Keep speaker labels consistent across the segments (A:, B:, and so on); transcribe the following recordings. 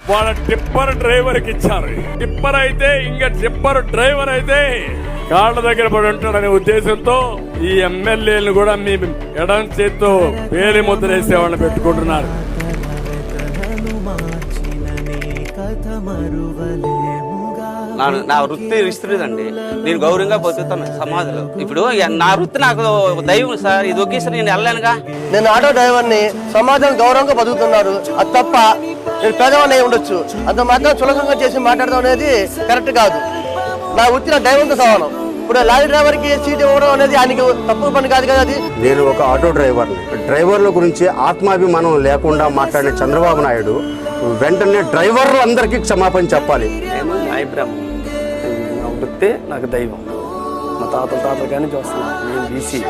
A: వాళ్ళ టిప్పర్ డ్రైవర్కి ఇచ్చారు టిప్పర్ అయితే ఇంకా టిప్పర్ డ్రైవర్ అయితే కాళ్ళ దగ్గర పడి ఉంటాడనే ఉద్దేశంతో ఈ ఎమ్మెల్యేలను కూడా మీ ఎడం చేత్తో పేలి ముద్ర వేసే వాళ్ళని పెట్టుకుంటున్నారు.
B: నా వృత్తి ఇస్తుందండి నేను గౌరవంగా బతుకుతాను సమాజంలో. ఇప్పుడు నా వృత్తి నాకు దైవం సార్ ఇది ఒకేసారి నేను వెళ్ళానుగా
C: నేను ఆటో డ్రైవర్ని సమాజం గౌరవంగా బతుకుతున్నారు. అది తప్ప నేను పేదవాడిని అయి ఉండొచ్చు. అంత మాత్రం చులకంగా చేసి మాట్లాడడం అనేది కరెక్ట్ కాదు. నా వృత్తి నా దైవంతో సమానం. ఇప్పుడు లారీ డ్రైవర్కి సీట్ ఇవ్వడం అనేది ఆయనకి తప్పు పని కాదు కదా అది?
D: నేను ఒక ఆటో డ్రైవర్ని. డ్రైవర్ల గురించి ఆత్మాభిమానం లేకుండా మాట్లాడిన చంద్రబాబు నాయుడు వెంటనే డ్రైవర్లందరికీ క్షమాపణ చెప్పాలి.
E: నేను నా వృత్తే నాకు దైవం. మా తాతల తాతలు కానీ చూస్తున్నాను నేను బీసీ.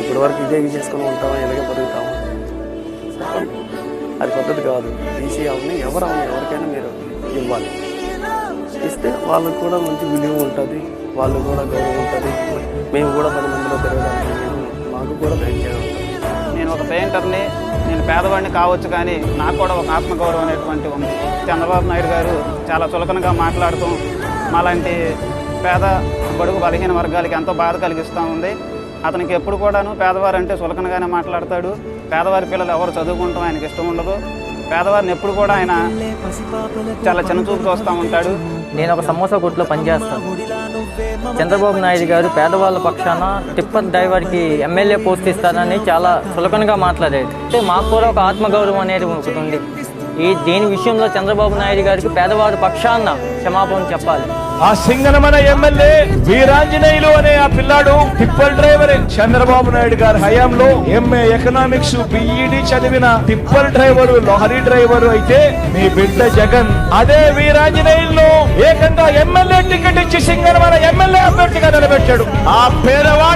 E: ఇప్పటి వరకు ఇదే చేసుకుని ఉంటామా? ఇలాగే బతుకుతామా? చెప్పండి. అది పద్ధతి కాదు. బీసీ అవని ఎవరు ఎవరికైనా మీరు ఇవ్వాలి. ఇస్తే వాళ్ళకు కూడా మంచి విలువ ఉంటుంది వాళ్ళకు కూడా గౌరవం ఉంటుంది. మేము కూడా పది మందిలో పెరగడానికి మాకు కూడా ధైర్యం
F: నేను ఒక పెయింటర్ని నేను పేదవాడిని కావచ్చు కానీ నాకు కూడా ఒక ఆత్మగౌరవం అనేటువంటి ఉంది. చంద్రబాబు నాయుడు గారు చాలా చులకనగా మాట్లాడుతూ మాలాంటి పేద బడుగు బలహీన వర్గాలకి ఎంతో బాధ కలిగిస్తూ ఉంది. అతనికి ఎప్పుడు కూడాను పేదవారు అంటే చులకనగానే మాట్లాడతాడు. పేదవారి పిల్లలు ఎవరు చదువుకుంటాం ఆయనకి ఇష్టం ఉండదు. పేదవారిని ఎప్పుడు కూడా ఆయన చాలా చిన్న చూపు చూస్తూ ఉంటాడు.
G: నేను ఒక సమోసా కొట్లో పనిచేస్తాను చంద్రబాబు నాయుడు గారు పేదవాళ్ళ పక్షాన టిప్పర్ డ్రైవర్కి ఎమ్మెల్యే పోస్ట్ ఇస్తానని చాలా చులకనగా మాట్లాడాడు. అంటే మాకు కూడా ఒక ఆత్మగౌరవం అనేది ఉంటుంది ఈ దీని విషయంలో చంద్రబాబు నాయుడు గారికి పేదవారి పక్షాన క్షమాపణ చెప్పాలి.
H: ఆ సింగనమన ఎమ్మెల్యే వీరాంజనేయులు అనే ఆ పిల్లాడు టిప్పర్ డ్రైవర్ చంద్రబాబు నాయుడు గారి హయాంలో ఎంఏ ఎకనామిక్స్ బిఈడి చదివిన టిప్పర్ డ్రైవర్ లారీ డ్రైవర్ అయితే మీ బిడ్డ జగన్. అదే వీరాంజనేయులు ఏకంగా ఎమ్మెల్యే టికెట్ ఇచ్చి సింగనమన ఎమ్మెల్యే అభ్యర్థిగా నిలబెట్టాడు. ఆ పేదవాడు